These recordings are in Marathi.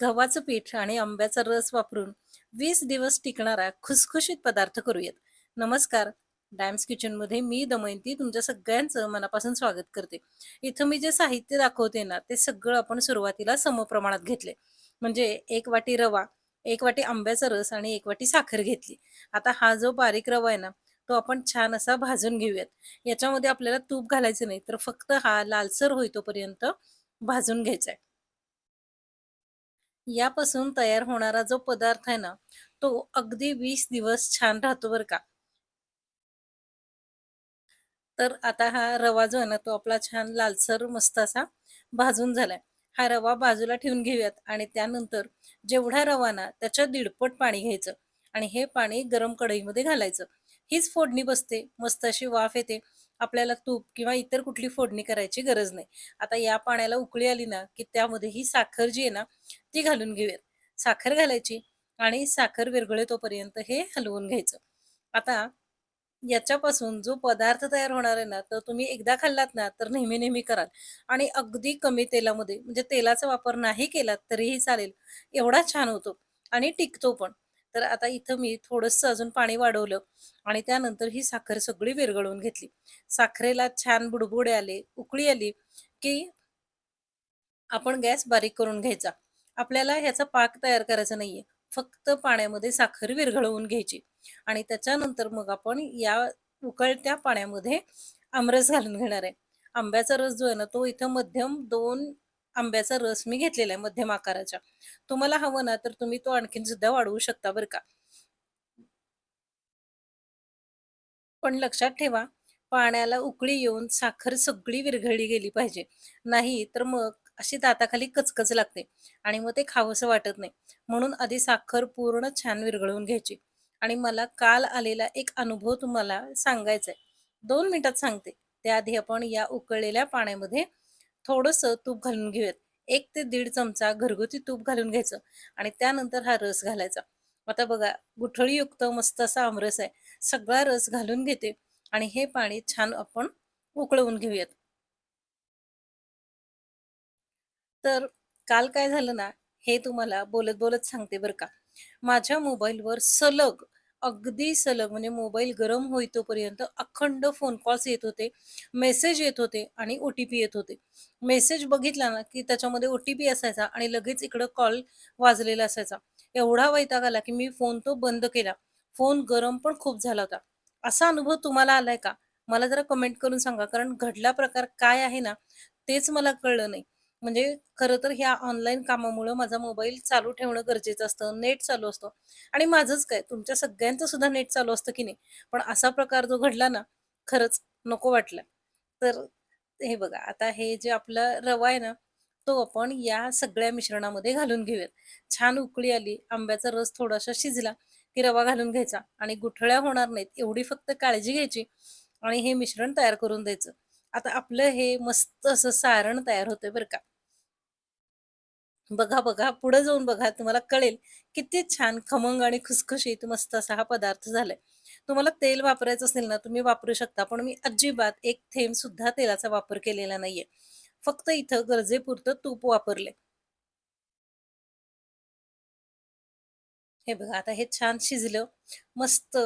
गव्हाचं पीठ आणि आंब्याचा रस वापरून वीस दिवस टिकणारा खुसखुशीत पदार्थ करूयात. नमस्कार. डॅम्स किचनमध्ये मी दमयंती तुमच्या सगळ्यांचं मनापासून स्वागत करते. इथं मी जे साहित्य दाखवते ना ते सगळं आपण सुरुवातीला समप्रमाणात घेतले. म्हणजे एक वाटी रवा एक वाटी आंब्याचा रस आणि एक वाटी साखर घेतली. आता हा जो बारीक रवा आहे ना तो आपण छान असा भाजून घेऊयात. याच्यामध्ये आपल्याला तूप घालायचं नाही तर फक्त हा लालसर होई तोपर्यंत भाजून घ्यायचा आहे. यापासून तयार होणारा जो पदार्थ आहे ना तो अगदी वीस दिवस छान राहतो बरं का. तर आता हा रवा जो आहे ना तो आपला छान लालसर मस्त असा भाजून झालाय. हा रवा बाजूला ठेवून घेऊयात आणि त्यानंतर जेवढा रवा ना त्याच्या दीडपट पाणी घ्यायचं आणि हे पाणी गरम कढईमध्ये घालायचं. हीच फोडणी बसते मस्त अशी वाफ येते आपल्याला तूप किंवा इतर कुठली फोडणी करायची गरज नाही. आता या पाण्याला उकळी आली ना की त्यामध्ये ही साखर जी आहे ना ती घालून घेऊयात. साखर घालायची आणि साखर विरघळे तोपर्यंत हे हलवून घ्यायचं. आता याच्यापासून जो पदार्थ तयार होणार आहे ना तर तुम्ही एकदा खाल्लात ना तर नेहमी नेहमी कराल. आणि अगदी कमी तेलामध्ये म्हणजे तेलाचा वापर नाही केलात तरीही चालेल. एवढा छान होतो. आणि टिकतो पण. तर आता इथं मी थोडंसं अजून पाणी वाढवलं आणि त्यानंतर ही साखर सगळी विरघळवून घेतली. साखरेला छान बुडबुडे आले उकळी आली की आपण गॅस बारीक करून घ्यायचा. आपल्याला ह्याचा पाक तयार करायचा नाहीये. फक्त पाण्यामध्ये साखर विरघळवून घ्यायची आणि त्याच्यानंतर मग आपण या उकळत्या पाण्यामध्ये आमरस घालून घेणार आहे. आंब्याचा रस जो आहे ना तो इथं मध्यम दोन आंब्याचा रस मी घेतलेला आहे मध्यम आकाराच्या तुम्हाला हवं ना तर तुम्ही तो आणखीन सुद्धा वाढवू शकता बरं का. पण लक्षात ठेवा पाण्याला उकळी येऊन साखर सगळी विरघळली गेली पाहिजे. नाही तर मग अशी दाताखाली कचकच लागते आणि मग ते खावंसं वाटत नाही. म्हणून आधी साखर पूर्ण छान विरघळवून घ्यायची. आणि मला काल आलेला एक अनुभव तुम्हाला सांगायचा आहे दोन मिनिटात सांगते. त्याआधी आपण या उकळलेल्या पाण्यामध्ये थोडंसं तूप घालून घेऊयात. एक ते दीड चमचा घरगुती तूप घालून घ्यायचं आणि त्यानंतर हा रस घालायचा. आता बघा गुठळीयुक्त मस्त असा आमरस आहे. सगळा रस घालून घेते आणि हे पाणी छान आपण उकळवून घेऊयात. तर काल काय झालं ना हे तुम्हाला बोलत बोलत सांगते बरं का. माझ्या मोबाईलवर सलग अगदी सलग म्हणजे मोबाईल गरम होईतोपर्यंत अखंड फोन कॉल्स येत होते मेसेज येत होते आणि ओ टी पी येत होते. मेसेज बघितला ना की त्याच्यामध्ये ओ टी पी असायचा आणि लगेच इकडं कॉल वाजलेला असायचा. एवढा वैताग आला की मी फोन तो बंद केला. फोन गरम पण खूप झाला होता. असा अनुभव तुम्हाला आलाय का? मला जरा कमेंट करून सांगा कारण घडला प्रकार काय आहे ना तेच मला कळलं नाही. म्हणजे खरं तर ह्या ऑनलाईन कामामुळं माझा मोबाईल चालू ठेवणं गरजेचं असतं नेट चालू असतं. आणि माझंच काय तुमच्या सगळ्यांचं सुद्धा नेट चालू असतं की नाही. पण असा प्रकार जो घडला ना खरंच नको वाटला. तर हे बघा आता हे जे आपलं रवा आहे ना तो आपण या सगळ्या मिश्रणामध्ये घालून घेऊयात. छान उकळी आली आंब्याचा रस थोडासा शिजला की रवा घालून घ्यायचा आणि गुठळ्या होणार नाहीत एवढी फक्त काळजी घ्यायची आणि हे मिश्रण तयार करून द्यायचं. आता आपलं हे मस्त असं सारण तयार होतंय बरं का. बघा बघा पुढे जाऊन बघा तुम्हाला कळेल किती छान खमंग आणि खुसखुशीत मस्त असा हा पदार्थ झालाय. तुम्हाला तेल वापरायचं असेल ना तुम्ही वापरू शकता पण मी अजिबात एक थेंब सुद्धा तेलाचा वापर केलेला नाहीये. फक्त इथं गरजेपुरतं तूप वापरले हे बघा आता हे छान शिजलं मस्त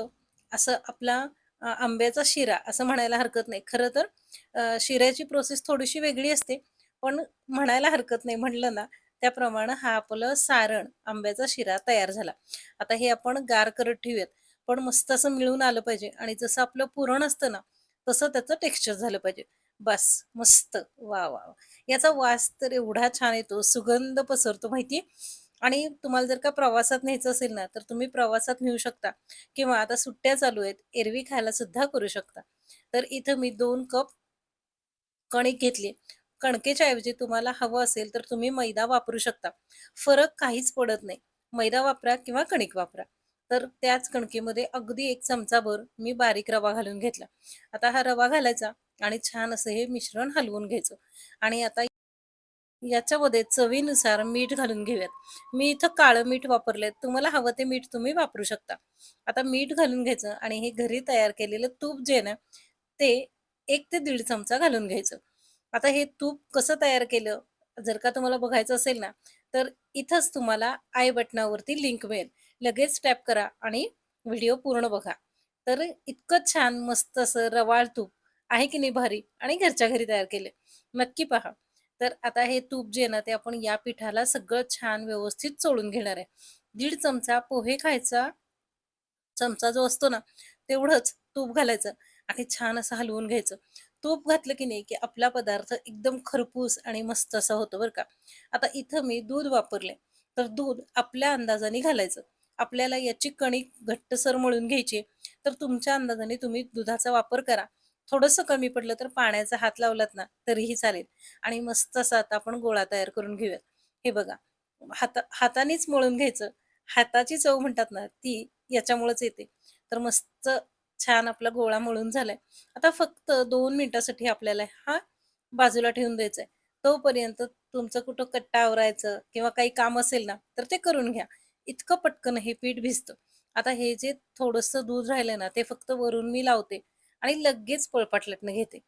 असं आपला आंब्याचा शिरा असं म्हणायला हरकत नाही. खरं तर शिऱ्याची प्रोसेस थोडीशी वेगळी असते पण म्हणायला हरकत नाही. म्हणलं ना त्याप्रमाणे हा आपलं सारण आंब्याचा शिरा तयार झाला. आता हे आपण गार करत ठेवूयात. पण मस्त असं मिळून आलं पाहिजे आणि जसं आपलं पुरण असतं ना तसं त्याचं टेक्स्चर झालं पाहिजे. बस मस्त. वा वा वा. याचा वास तर एवढा छान येतो सुगंध पसरतो माहिती आणि तुम्हाला जर का प्रवासात न्यायचं असेल ना तर तुम्ही प्रवासात नेऊ शकता. किंवा आता सुट्ट्या चालू आहेत एरवी खायला सुद्धा करू शकता. तर इथं मी दोन कप कणिक घेतली. कणकेच्या ऐवजी तुम्हाला हवं असेल तर तुम्ही मैदा वापरू शकता. फरक काहीच पडत नाही. मैदा वापरा किंवा कणिक वापरा. तर त्याच कणकेमध्ये अगदी एक चमचाभर मी बारीक रवा घालून घेतला. आता हा रवा घालायचा आणि छान असं हे मिश्रण हलवून घ्यायचं. आणि आता याच्यामध्ये चवीनुसार मीठ घालून घेऊयात. मी इथं काळं मीठ वापरले तुम्हाला हवं ते मीठ तुम्ही वापरू शकता. आता मीठ घालून घ्यायचं आणि हे घरी तयार केलेलं तूप जे आहे ना ते एक ते दीड चमचा घालून घ्यायचं. आता हे तूप कसं तयार केलं? जर का तुम्हाला बघायचं असेल ना तर इथंच तुम्हाला आय बटनावरती लिंक मिळेल. लगेच टॅप करा आणि व्हिडिओ पूर्ण बघा. तर इतकं छान मस्त असं रवाळ तूप आहे की नाही भारी? आणि घरच्या घरी तयार केले. नक्की पहा. तर आता हे तूप जे आहे ना ते आपण या पिठाला सगळं छान व्यवस्थित चोळून घेणार आहे. दीड चमचा पोहे खायचा चमचा जो असतो ना तेवढंच तूप घालायचं आणि छान असं हलवून घ्यायचं. तूप घातलं की नाही की आपला पदार्थ एकदम खरपूस आणि मस्त असा होतो बरं का. आता इथं मी दूध वापरले तर दूध आपल्या अंदाजाने घालायचं. आपल्याला याची कणिक घट्टसर मळून घ्यायची तर तुमच्या अंदाजाने तुम्ही दुधाचा वापर करा. थोडंसं कमी पडलं तर पाण्याचा हात लावलात ना तरीही चालेल. आणि मस्त असा आता आपण गोळा तयार करून घेऊयात. हे बघा हाता हातानेच मळून घ्यायचं. हाताची चव म्हणतात ना ती याच्यामुळेच येते. तर मस्त छान आपला गोळा मळून झालाय. आता फक्त दोन मिनिटासाठी आपल्याला हा बाजूला ठेवून द्यायचा आहे तोपर्यंत तुमचं कुठं कट्टा आवरायचं किंवा काही काम असेल ना तर ते करून घ्या. इतकं पटकन हे पीठ भिजतं. आता हे जे थोडंसं दूध राहिलं ना ते फक्त वरून मी लावते आणि लगेच पळपाट घेते.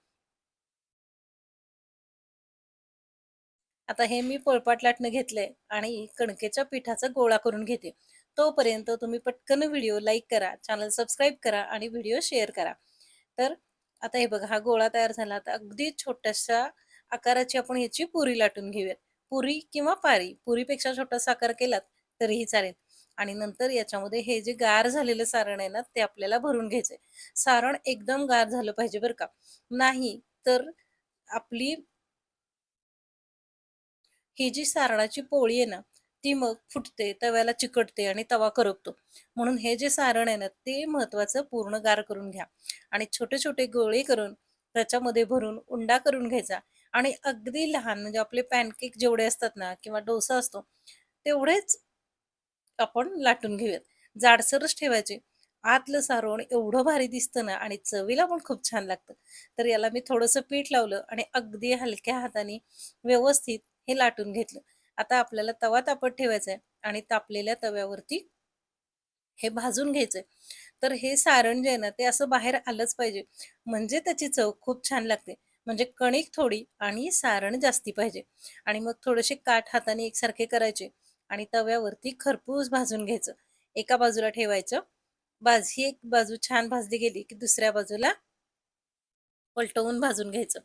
आता हे मी पळपाट लाटणं घेतलंय आणि कणकेच्या पिठाचा गोळा करून घेते. तोपर्यंत तुम्ही पटकन व्हिडिओ लाईक करा चॅनल सबस्क्राईब करा आणि व्हिडिओ शेअर करा. तर आता हे बघा हा गोळा तयार झाला. तर अगदी छोट्याशा आकाराची आपण ह्याची पुरी लाटून घेऊयात. पुरी किंवा पारी. पुरीपेक्षा छोटासा आकार केलात तरीही चालेल. आणि नंतर याच्यामध्ये हे जे गार झालेलं सारण आहे ना ते आपल्याला भरून घ्यायचंय. सारण एकदम गार झालं पाहिजे बरं का. नाही तर आपली ही जी सारणाची पोळी आहे ना ती मग फुटते तव्याला चिकटते आणि तवा करपतो. म्हणून हे जे सारण आहे ना ते महत्वाचं पूर्ण गार करून घ्या. आणि छोटे छोटे गोळे करून त्याच्यामध्ये भरून उंडा करून घ्यायचा. आणि अगदी लहान म्हणजे आपले पॅनकेक जेवढे असतात ना किंवा डोसा असतो तेवढेच आपण लाटून घेऊयात. जाडसरच ठेवायचे. आतलं सारण एवढं भारी दिसतं ना आणि चवीला पण खूप छान लागतं. तर याला मी थोडंसं पीठ लावलं आणि अगदी हलक्या हाताने व्यवस्थित हे लाटून घेतलं. आता आपल्याला तवा तापत ठेवायचा आहे आणि तापलेल्या तव्यावरती हे भाजून घ्यायचंय. तर हे सारण जे आहे ना ते असं बाहेर आलंच पाहिजे. म्हणजे त्याची चव खूप छान लागते. म्हणजे कणिक थोडी आणि सारण जास्ती पाहिजे. आणि मग थोडेसे काठ हाताने एकसारखे करायचे आणि तव्यावरती खरपूस भाजून घ्यायचं. एका बाजूला ठेवायचं. भाजी ही एक बाजू छान भाजली गेली की दुसऱ्या बाजूला पलटवून भाजून घ्यायचं.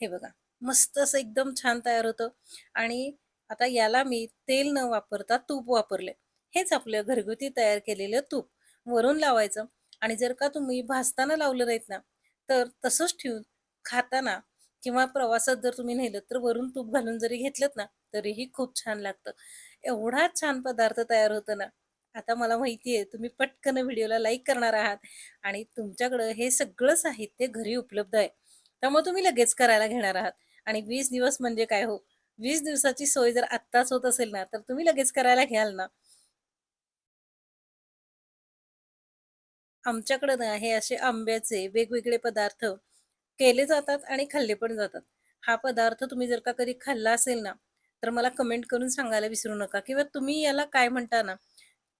हे बघा मस्त असं एकदम छान तयार होतं. आणि आता याला मी तेल न वापरता तूप वापरले. हेच आपलं घरगुती तयार केलेलं तूप. वरून लावायचं आणि जर का तुम्ही भाजताना लावलं नाहीत ना तर तसंच ठेवून खाताना किंवा प्रवासात जर तुम्ही नेलं तर वरून तूप घालून जरी घेतलं ना तरीही खूप छान लागतं. एवढा छान पदार्थ तयार होतं ना. आता मला माहिती आहे तुम्ही पटकन व्हिडिओला लाईक करणार आहात आणि तुमच्याकडं हे सगळं साहित्य घरी उपलब्ध आहे. त्यामुळे तुम्ही लगेच करायला घेणार आहात. आणि वीस दिवस म्हणजे काय हो? वीस दिवसाची सोय जर आत्ताच होत असेल ना तर तुम्ही लगेच करायला घ्याल ना. आमच्याकडे ना हे असे आंब्याचे वेगवेगळे पदार्थ केले जातात आणि खाल्ले पण जातात. हा पदार्थ तुम्ही जर का कधी खाल्ला असेल ना तर मला कमेंट करून सांगायला विसरू नका किंवा तुम्ही याला काय म्हणता ना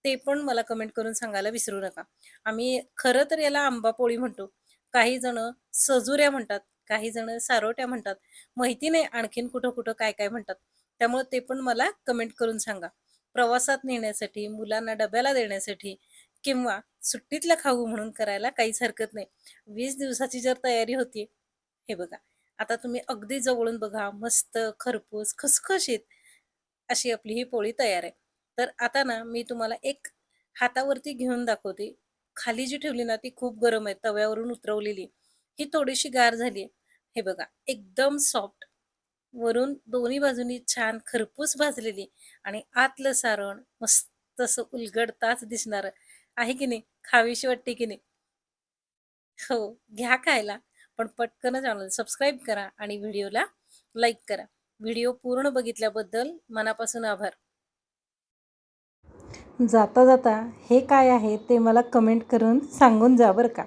ते पण मला कमेंट करून सांगायला विसरू नका. आम्ही खरं तर याला आंबा पोळी म्हणतो. काही जण सजुऱ्या म्हणतात. काही जण सारोट्या म्हणतात. माहिती नाही आणखीन कुठं कुठं काय काय म्हणतात. त्यामुळे ते पण मला कमेंट करून सांगा. प्रवासात नेण्यासाठी मुलांना डब्याला देण्यासाठी किंवा सुट्टीतला खाऊ म्हणून करायला काहीच हरकत नाही. वीस दिवसाची जर तयारी होती हे बघा. आता तुम्ही अगदी जवळून बघा मस्त खरपूस खसखशीत अशी आपली ही पोळी तयार आहे. तर आता ना मी तुम्हाला एक हातावरती घेऊन दाखवते. खाली जी ठेवली ना ती खूप गरम आहे. तव्यावरून उतरवलेली. ही थोडीशी गार झाली हे बघा एकदम सॉफ्ट वरून दोन्ही बाजूनी छान खरपूस भाजलेली आणि आतलं सारण मस्त असं उलगडताच दिसणार. आहे की नाही? खावीशी वाटते की नाही? हो घ्या खायला पण पटकन चॅनल सबस्क्राईब करा आणि व्हिडिओला लाईक करा. व्हिडिओ पूर्ण बघितल्याबद्दल मनापासून आभार. जाता जाता हे काय आहे ते मला कमेंट करून सांगून जा बरं का.